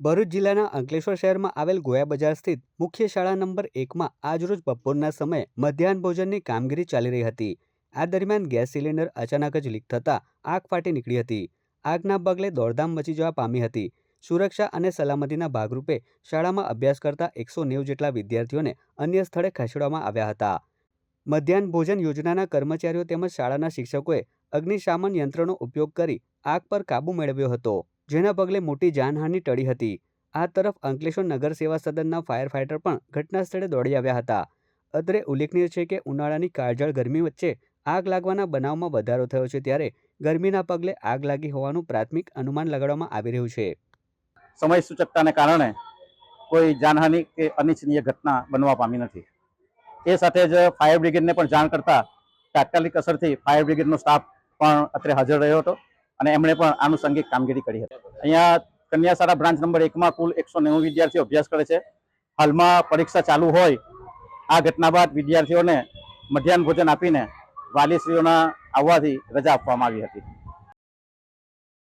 ભરૂચ જિલ્લાના અંકલેશ્વર શહેરમાં આવેલ ગોયા બજાર સ્થિત મુખ્ય શાળા નંબર એકમાં આજરોજ બપોરના સમયે મધ્યાહન ભોજનની કામગીરી ચાલી રહી હતી. આ દરમિયાન ગેસ સિલિન્ડર અચાનક જ લીક થતાં આગ ફાટી નીકળી હતી. આગના પગલે દોડધામ મચી જવા પામી હતી. સુરક્ષા અને સલામતીના ભાગરૂપે શાળામાં અભ્યાસ કરતા એકસો નેવું જેટલા વિદ્યાર્થીઓને અન્ય સ્થળે ખસેડવામાં આવ્યા હતા. મધ્યાહન ભોજન યોજનાના કર્મચારીઓ તેમજ શાળાના શિક્ષકોએ અગ્નિશામન યંત્રનો ઉપયોગ કરી આગ પર કાબૂ મેળવ્યો હતો. જેના પગલે મોટી જાનહાનિ ટળી હતી. આ તરફ અંકલેશ્વર નગર સેવા સદનના ફાયર ફાઇટર પણ ઘટના સ્થળે દોડી આવ્યા હતા. અત્રે ઉલ્લેખનીય છે કે ઉનાળાની કાળઝાળ ગરમી વચ્ચે આગ લાગવાના બનાવમાં વધારો થયો છે ત્યારે ગરમીના પગલે આગ લાગી હોવાનું પ્રાથમિક અનુમાન લગાડવામાં આવી રહ્યું છે. સમય સૂચકતાને કારણે કોઈ જાનહાનિ કે અનિચ્છનીય ઘટના બનવા પામી નથી. એ સાથે જ ફાયર બ્રિગેડને પણ જાણ કરતા તાત્કાલિક અસરથી ફાયર બ્રિગેડનો સ્ટાફ પણ અત્રે હાજર રહ્યો હતો. અને એમણે પણ આનુષંગિક કામગીરી કરી હતી. અહીંયા કન્યાસારા બ્રાન્ચ નંબર એકમાં કુલ એકસો નેવું વિદ્યાર્થીઓ અભ્યાસ કરે છે. હાલમાં પરીક્ષા ચાલુ હોય, આ ઘટના બાદ વિદ્યાર્થીઓને મધ્યાહન ભોજન આપીને વાલીશ્રીઓના આવવાથી રજા આપવામાં આવી હતી.